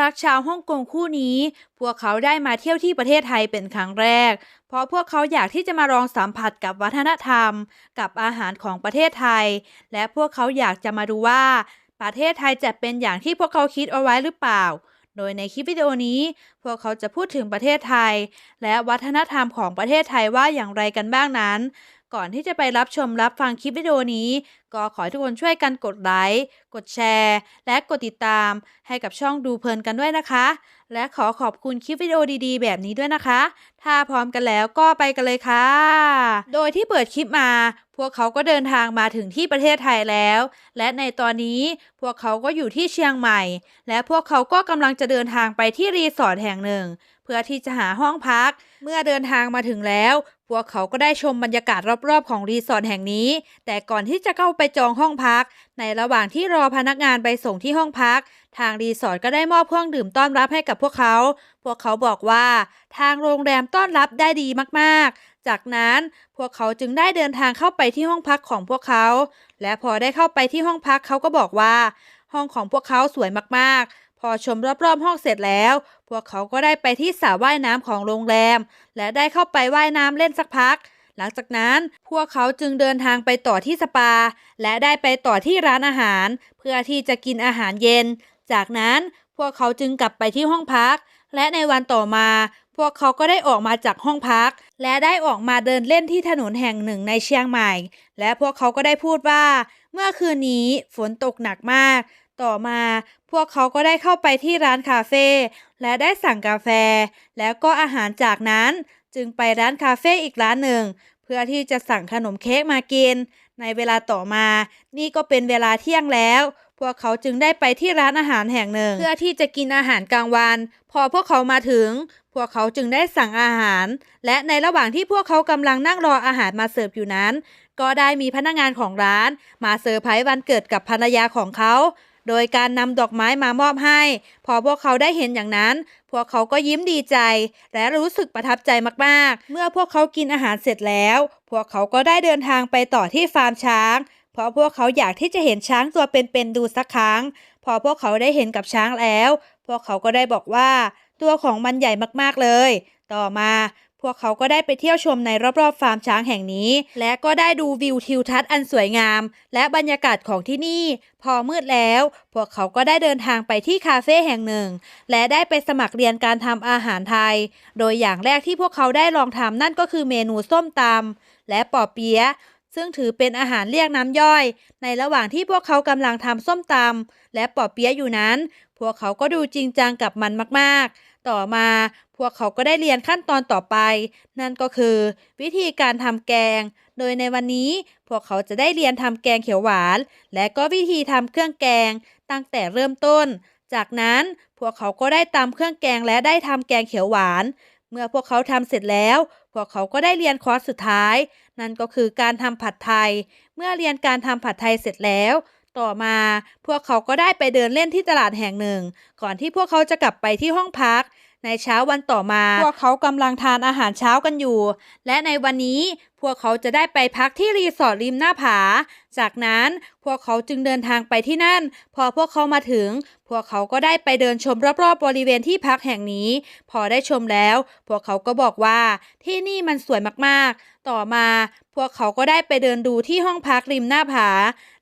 รักชาวฮ่องกงคู่นี้ พวกเขาได้มาเที่ยวที่ประเทศไทยเป็นครั้งแรก เพราะพวกเขาอยากที่จะมาลองสัมผัสกับวัฒนธรรม กับอาหารของประเทศไทย และพวกเขาอยากจะมาดูว่า ประเทศไทยจะเป็นอย่างที่พวกเขาคิดเอาไว้หรือเปล่า โดยในคลิปวิดีโอนี้ พวกเขาจะพูดถึงประเทศไทย และวัฒนธรรมของประเทศไทยว่าอย่างไรกันบ้างนั้น ก่อนที่จะไปรับชมรับฟังคลิปวิดีโอนี้ ก็ขอให้ทุกคนช่วยกันกดไลค์ กดแชร์ และกดติดตามให้กับช่องดูเพลินกันด้วยนะคะ และขอขอบคุณคลิปวิดีโอดีๆ แบบนี้ด้วยนะคะ ถ้าพร้อมกันแล้วก็ไปกันเลยค่ะ โดยที่เปิดคลิปมา พวกเขาก็เดินทางมาถึงที่ประเทศไทยแล้ว และในตอนนี้พวกเขาก็อยู่ที่เชียงใหม่ และพวกเขาก็กำลังจะเดินทางไปที่รีสอร์ทแห่งหนึ่ง เพื่อที่จะหาห้องพัก เมื่อเดินทางมาถึงแล้ว วกเขาก็ได้ชมบรรยากาศรอบๆของรีสอร์ทแห่งนี้ แต่ก่อนที่จะเข้าไปจองห้องพัก ในระหว่างที่รอพนักงานไปส่งที่ห้องพัก ทางรีสอร์ทก็ได้มอบเครื่องดื่มต้อนรับให้กับพวกเขา พวกเขาบอกว่า ทางโรงแรมต้อนรับได้ดีมากๆ จากนั้นพวกเขาจึงได้เดินทางเข้าไปที่ห้องพักของพวกเขา และพอได้เข้าไปที่ห้องพักเขาก็บอกว่า ห้องของพวกเขาสวยมากๆ พอชมรอบๆห้องเสร็จแล้ว พวกเขาก็ได้ไปที่สระว่ายน้ำของโรงแรม และได้เข้าไปว่ายน้ำเล่นสักพัก หลังจากนั้นพวกเขาจึงเดินทางไปต่อที่สปา และได้ไปต่อที่ร้านอาหาร เพื่อที่จะกินอาหารเย็น จากนั้นพวกเขาจึงกลับไปที่ห้องพัก และในวันต่อมา พวกเขาก็ได้ออกมาจากห้องพัก และได้ออกมาเดินเล่นที่ถนนแห่งหนึ่งในเชียงใหม่ และพวกเขาก็ได้พูดว่า เมื่อคืนนี้ฝนตกหนักมาก ต่อมาพวกเขาก็ได้เข้าไปที่ร้านคาเฟ่และได้สั่งกาแฟ แล้วก็อาหารจากนั้นจึงไปร้านคาเฟ่อีกร้านหนึ่ง เพื่อที่จะสั่งขนมเค้กมากิน ในเวลาต่อมา นี่ก็เป็นเวลาเที่ยงแล้ว พวกเขาจึงได้ไปที่ร้านอาหารแห่งหนึ่ง เพื่อที่จะกินอาหารกลางวัน พอพวกเขามาถึง พวกเขาจึงได้สั่งอาหาร และในระหว่างที่พวกเขากำลังนั่งรออาหารมาเสิร์ฟอยู่นั้น ก็ได้มีพนักงานของร้าน มาเซอร์ไพรส์วันเกิดกับภรรยาของเขา โดยการนำดอกไม้มามอบให้ พอพวกเขาได้เห็นอย่างนั้น พวกเขาก็ยิ้มดีใจ และรู้สึกประทับใจมากๆ เมื่อพวกเขากินอาหารเสร็จแล้ว พวกเขาก็ได้เดินทางไปต่อที่ฟาร์มช้าง เพราะพวกเขาอยากที่จะเห็นช้างตัวเป็นๆดูสักครั้ง พอพวกเขาได้เห็นกับช้างแล้ว พวกเขาก็ได้บอกว่า ตัวของมันใหญ่มากๆเลย ต่อมา พวกเขาก็ได้ไปเที่ยวชมในรอบๆฟาร์มช้างแห่งนี้ และก็ได้ดูวิวทิวทัศน์อันสวยงาม และบรรยากาศของที่นี่ พอมืดแล้ว พวกเขาก็ได้เดินทางไปที่คาเฟ่แห่งหนึ่ง และได้ไปสมัครเรียนการทำอาหารไทย โดยอย่างแรกที่พวกเขาได้ลองทำนั่นก็คือเมนูส้มตำและปอเปี๊ยะ ซึ่งถือเป็นอาหารเรียกน้ำย่อย ในระหว่างที่พวกเขากำลังทำส้มตำและปอเปี๊ยะอยู่นั้น พวกเขาก็ดูจริงจังกับมันมากๆ ต่อมาพวกเขาก็ได้เรียนขั้นตอนต่อไป นั่นก็คือ วิธีการทำแกง โดยในวันนี้พวกเขาจะได้เรียนทำแกงเขียวหวาน และก็วิธีทำเครื่องแกงตั้งแต่เริ่มต้น จากนั้นพวกเขาก็ได้ตำเครื่องแกงและได้ทำแกงเขียวหวาน เมื่อพวกเขาทำเสร็จแล้ว พวกเขาก็ได้เรียนคอร์สสุดท้าย นั่นก็คือการทำผัดไทย เมื่อเรียนการทำผัดไทยเสร็จแล้ว ต่อมาพวกเขาก็ได้ไปเดินเล่นที่ตลาดแห่งหนึ่ง ก่อนที่พวกเขาจะกลับไปที่ห้องพัก ในเช้าวันต่อมา พวกเขากำลังทานอาหารเช้ากันอยู่ และในวันนี้พวกเขาจะได้ไปพักที่รีสอร์ทริมหน้าผา จากนั้นพวกเขาจึงเดินทางไปที่นั่น พอพวกเขามาถึง พวกเขาก็ได้ไปเดินชมรอบๆบริเวณที่พักแห่งนี้ พอได้ชมแล้ว พวกเขาก็บอกว่าที่นี่มันสวยมากๆ ต่อมา พวกเขาก็ได้ไปเดินดูที่ห้องพักริมหน้าผา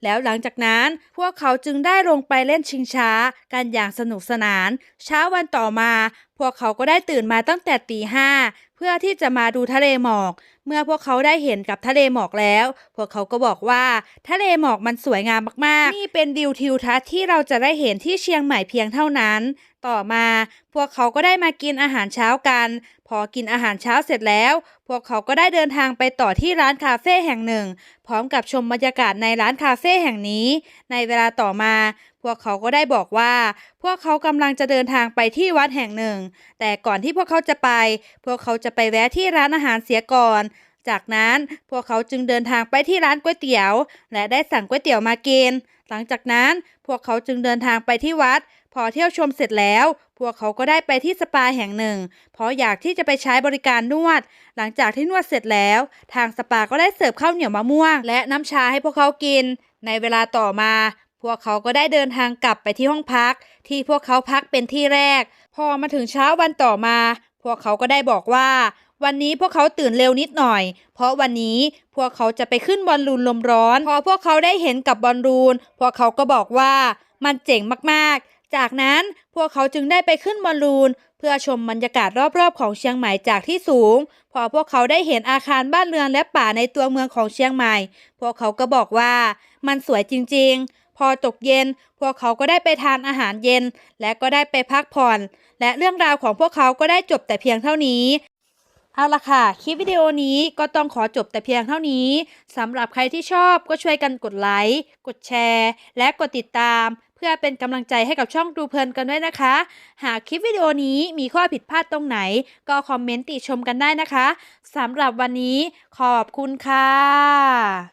แล้วหลังจากนั้นพวกเขาจึงได้ลงไปเล่นชิงช้า กันอย่างสนุกสนาน เช้าวันต่อมา พวกเขาก็ได้ตื่นมาตั้งแต่ตีห้าเพื่อที่จะมาดูทะเลหมอก เมื่อพวกเขาได้เห็นกับทะเลหมอกแล้ว พวกเขาก็บอกว่าทะเลหมอกมันสวยงามมากๆ นี่เป็นวิวทิวทัศน์ที่เราจะได้เห็นที่เชียงใหม่เพียงเท่านั้น ต่อมา พวกเขาก็ได้มากินอาหารเช้ากัน พอกินอาหารเช้าเสร็จแล้ว พวกเขาก็ได้เดินทางไปต่อที่ร้านคาเฟ่แห่งหนึ่ง พร้อมกับชมบรรยากาศในร้านคาเฟ่แห่งนี้ ในเวลาต่อมา พวกเขาก็ได้บอกว่า พวกเขากำลังจะเดินทางไปที่วัดแห่งหนึ่ง แต่ก่อนที่พวกเขาจะไป พวกเขาจะไปแวะที่ร้านอาหารเสียก่อน จากนั้นพวกเขาจึงเดินทางไปที่ร้านก๋วยเตี๋ยว และได้สั่งก๋วยเตี๋ยวมากิน หลังจากนั้นพวกเขาจึงเดินทางไปที่วัด พอเที่ยวชมเสร็จแล้ว พวกเขาก็ได้ไปที่สปาแห่งหนึ่ง เพราะอยากที่จะไปใช้บริการนวด หลังจากที่นวดเสร็จแล้ว ทางสปาก็ได้เสิร์ฟข้าวเหนียวมะม่วง และน้ำชาให้พวกเขากิน ในเวลาต่อมาพพวกเขาก็ได้เดินทางกลับไปที่ห้องพัก ที่พวกเขาพักเป็นที่แรก พอมาถึงเช้าวันต่อมา พวกเขาก็ได้บอกว่า วันนี้พวกเขาตื่นเร็วนิดหน่อย เพราะวันนี้พวกเขาจะไปขึ้นบอลลูนลมร้อน พอพวกเขาได้เห็นกับบอลลูน พวกเขาก็บอกว่ามันเจ๋งมากๆ จากนั้นพวกเขาจึงได้ไปขึ้นบอลลูน เพื่อชมบรรยากาศรอบๆ ของเชียงใหม่จากที่สูง พอพวกเขาได้เห็นอาคารบ้านเรือนและป่าในตัวเมืองของเชียงใหม่ พวกเขาก็บอกว่ามันสวยจริง ๆพอตกเย็น พวกเขาก็ได้ไปทานอาหารเย็น และก็ได้ไปพักผ่อน และเรื่องราวของพวกเขาก็ได้จบแต่เพียงเท่านี้ เอาละค่ะ คลิปวิดีโอนี้ก็ต้องขอจบแต่เพียงเท่านี้สำหรับใครที่ชอบก็ช่วยกันกดไลค์ กดแชร์ และกดติดตาม เพื่อเป็นกำลังใจให้กับช่องดูเพลินกันด้วยนะคะ หากคลิปวิดีโอนี้มีข้อผิดพลาดตรงไหน ก็คอมเมนต์ติชมกันได้นะคะสำหรับวันนี้ขอบคุณค่ะ